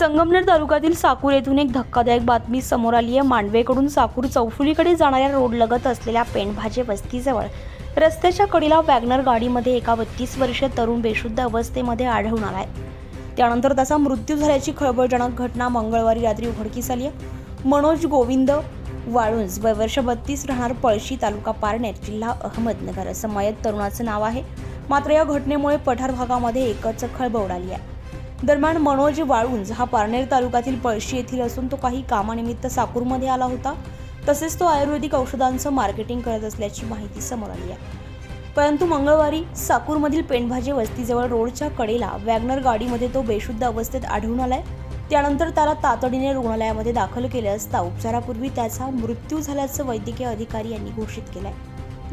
संगमनेर तालुक्यातील साकूर येथून एक धक्कादायक बातमी समोर आली आहे. मांडवेकडून साकूर चौफुलीकडे जाणाऱ्या रोड लगत असलेल्या पेंडभाजे वस्तीजवळ रस्त्याच्या कडीला वॅगनर गाडीमध्ये एका बत्तीस वर्षीय तरुण बेशुद्ध अवस्थेमध्ये आढळून आलाय त्यानंतर त्याचा मृत्यू झाल्याची खळबळजनक घटना मंगळवारी रात्री उघडकीस आली आहे. मनोज गोविंद वाळुंज वय वर्ष बत्तीस राहणार पळशी तालुका पारनेर जिल्हा अहमदनगर असं मयत तरुणाचं नाव आहे. मात्र या घटनेमुळे पठार भागामध्ये एकच खळबळ उडाली आहे. दरम्यान मनोज वाळुंज हा पारनेर तालुक्यातील पळशी येथील असून तो काही कामानिमित्त साकूरमध्ये आला होता. तसेच तो आयुर्वेदिक औषधांचं मार्केटिंग करत असल्याची माहिती समोर आली आहे. परंतु मंगळवारी साकूरमधील पेंडभाजी वस्तीजवळ रोडच्या कडेला वॅगनर गाडीमध्ये तो बेशुद्ध अवस्थेत आढळून आलाय. त्यानंतर त्याला तातडीने रुग्णालयामध्ये दाखल केले असता उपचारापूर्वी त्याचा मृत्यू झाल्याचं वैद्यकीय अधिकारी यांनी घोषित केलंय.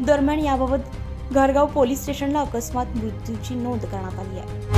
दरम्यान याबाबत घरगाव पोलीस स्टेशनला अकस्मात मृत्यूची नोंद करण्यात आली आहे.